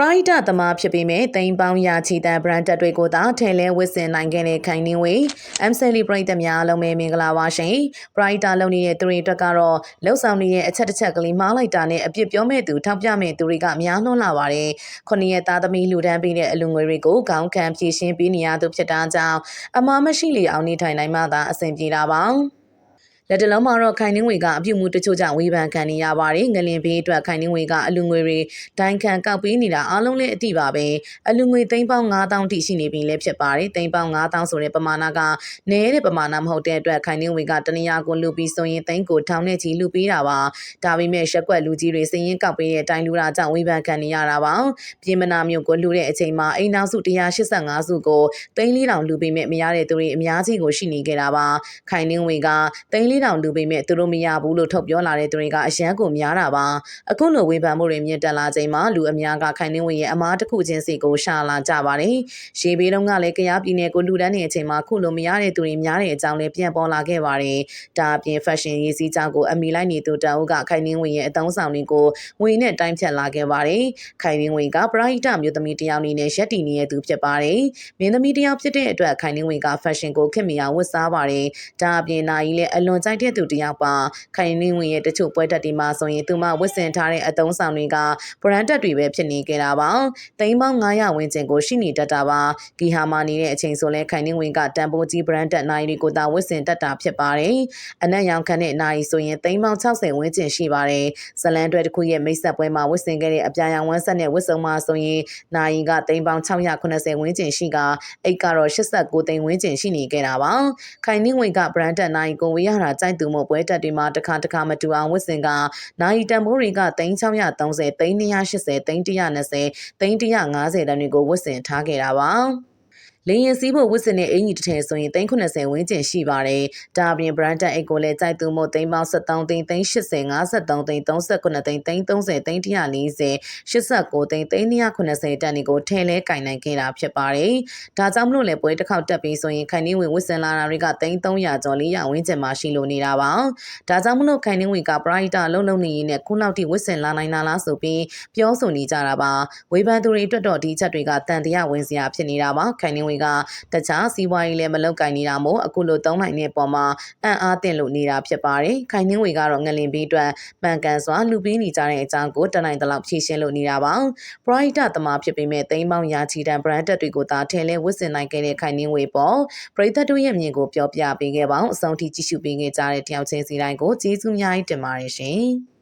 ရိဒသမားဖြစ်ပေမဲ့တိမ်ပေါင်းရာချီတန် brand တက်တွေကိုသာထဲလဲဝစ်စင်နိုင်ခဲ့တဲ့ခိုင်နှင်းဝေ M Sally ပရိသတ်များအားလုံးပဲမင်္ဂလာပါရှင်ပရိဒလုံနေတဲ့သူတွေအတွက်ကတော့လှုပ်ဆောင်နေတဲ့အချက်တစ်ချက်ကလေးမှားလိုက်တာနဲ့အပြစ်ပြောမဲ့သူထောက်ပြမဲ့သူတွေကများလွန်းလာပါတယ်ခုနှစ်ရက်သားသမီးလူတန်းပေးတဲ့အလူငွေတွေကိုခေါင်းခံဖြည့်ရှင်းပေးနေရသူဖြစ်တာကြောင့်အမှားမရှိလေအောင်နေထိုင်နိုင်မှသာအဆင်ပြေတာပါ လက်တလုံးမှာတော့ခိုင်နှင်းဝေကအပြုတ်မှုတချို့ကြောင့်ဝေဖန်ခံနေရပါတယ်။ငလင်ဘေးအတွက်ခိုင်နှင်းဝေကအလူငွေတွေဒိုင်ခံကောက်ပေးနေတာအားလုံးလည်းအတိပါပဲ။အလူငွေသိန်းပေါင်း9000တိရှိနေပြီလည်းဖြစ်ပါတယ်။သိန်းပေါင်း9000ဆိုတဲ့ပမာဏကနည်းတဲ့ပမာဏမဟုတ်တဲ့အတွက်ခိုင်နှင်းဝေကတနည်းကိုလူပြီးဆိုရင်သိန်းကိုထောင်နဲ့ချီလူပေးတာပါ။ဒါပေမဲ့ရက်ကွက်လူကြီးတွေစည်ရင်ကောက်ပေးတဲ့တိုင်လူတာကြောင့်ဝေဖန်ခံနေရတာပါ။ပြည်မနာမြို့ကိုလူတဲ့အချိန်မှာအိမ်နောက်စု185စုကိုသိန်း4000လူပေးမဲ့မရတဲ့သူတွေအများကြီးကိုရှိနေခဲ့တာပါ။ခိုင်နှင်းဝေကသိန်း4000လူပေးမဲ့သူတို့မရဘူးလို့ထုတ်ပြောလာတဲ့သူတွေကအရန်ကိုများတာပါအခုလိုဝေဖန်မှုတွေမြင့်တက်လာချိန်မှာလူအများကခိုင်နှင်းဝင်ရဲ့အမားတစ်ခုချင်းစီကိုရှာလာကြပါတယ်ရေဘေးတုန်းကလည်းကြရားပြည်နယ်ကိုလူတန်းနေတဲ့အချိန်မှာခုလိုမရတဲ့သူတွေများတဲ့အကြောင်းလည်းပြန်ပေါ်လာခဲ့ပါတယ်ဒါအပြင် fashion ရေးစည်းကြောင်းကိုအမိလိုက်နေသူတအုပ်ကခိုင်နှင်းဝင်ရဲ့အတုံးဆောင်တွေကိုငွေနဲ့တိုင်းဖြတ်လာခဲ့ပါတယ်ခိုင်နှင်းဝင်ကပရိဟိတမျိုးသမီးတယောက်အနေနဲ့ရက်တီနေတဲ့သူဖြစ်ပါတယ်မင်းသမီးတယောက်ဖြစ်တဲ့အတွက်ခိုင်နှင်းဝင်က fashion ကိုခင်မီအောင်ဝတ်စားပါတယ်ဒါအပြင်နိုင်လည်းအလွန်ကြိုက်တဲ့သူတယောက်ပါခိုင်နှင်းဝင်ရဲ့တချို့ပွဲတက်တွေမှာဆိုရင်သူမဝတ်ဆင်ထားတဲ့အတုံးဆောင်တွေက brand တက်တွေပဲဖြစ်နေကြတာပါ။သိန်းပေါင်း900ဝန်းကျင်ကိုရှိနေတတ်တာပါ။ဂီဟာမာနေတဲ့အချိန်ဆိုလဲခိုင်နှင်းဝင်ကတန်ဖိုးကြီး brand တက်နိုင်တွေကိုသာဝတ်ဆင်တတ်တာဖြစ်ပါတယ်။အနက်ရောင်ခန့်တဲ့နိုင်ဆိုရင်သိန်းပေါင်း60ဝန်းကျင်ရှိပါတယ်။ဇလန်တွဲတစ်ခုရဲ့မိတ်ဆက်ပွဲမှာဝတ်ဆင်ခဲ့တဲ့အပြာရောင်ဝန်းဆက်နဲ့ဝတ်စုံမှာဆိုရင်နိုင်ကသိန်းပေါင်း680ဝန်းကျင်ရှိကအိတ်ကတော့89သိန်းဝန်းကျင်ရှိနေခဲ့တာပါ။ခိုင်နှင်းဝင်က brand တက်နိုင်ကိုဝေးရတာကြိုက်သူမို့ပွဲတက်တွေမှာတစ်ခါတစ်ခါမတူအောင်ဝစ်စင်ကနိုင်တန်မိုးတွေက3630 380 320 350တန်းတွေကိုဝစ်စင်ထားခဲ့တာပါ လေရင်စီးဖို့ဝစ်စင်တဲ့အင်ကြီးတစ်ထည်ဆိုရင်390ဝန်းကျင်ရှိပါတယ်။ဒါအပြင် brand အိတ်ကိုလည်းကြိုက်သူမို့3ပေါင်း73သိန်း380 53သိန်း39သိန်း330သိန်း140 89သိန်း390တန်တွေကိုထည့်လဲကင်နိုင်ခဲ့တာဖြစ်ပါတယ်။ဒါကြောင့်မလို့လည်းပွဲတစ်ခေါက်တက်ပြီးဆိုရင်ခိုင်နှင်းဝင်ဝစ်စင်လာတာတွေက300ကျော်400ဝန်းကျင်မှာရှိလို့နေတာပါ။ဒါကြောင့်မလို့ခိုင်နှင်းဝင်ကပရိုက်တာလုံးလုံးနေရင်းနဲ့ခုလောက်ထိဝစ်စင်လာနိုင်တာလားဆိုပြီးပြောဆိုနေကြတာပါ။ဝေဖန်သူတွေအတွက်တော့ဒီချက်တွေကတန်တရားဝင်စရာဖြစ်နေတာပါ။ခိုင်နှင်းဝင်ကတခြားစီးပွားရေးလည်းမလုပ်ကင်နေတာမို့အခုလိုသုံးနိုင်တဲ့ပုံမှာအံ့အားသင့်လို့နေတာဖြစ်ပါတယ်။ခိုင်နှင်းဝေကတော့ငလင်ပြီးအတွက်မှန်ကန်စွာလူပြီးနေကြတဲ့အကြောင်းကိုတနိုင်တလောက်ဖြည့်ရှင်းလို့နေတာပါ။ Bright သမားဖြစ်ပေမဲ့သိန်းပေါင်းရာချီတန် brand တက်တွေကိုသာထည့်လဲဝတ်ဆင်နိုင်ခဲ့တဲ့ခိုင်နှင်းဝေပေါ်ပရိသတ်တို့ရဲ့မြင်ကိုပြောပြပေးခဲ့ပါအောင်အဆုံးထိကြည့်ရှုပေးခဲ့ကြတဲ့တယောက်ချင်းစီတိုင်းကိုကျေးဇူးများတင်ပါတယ်ရှင်။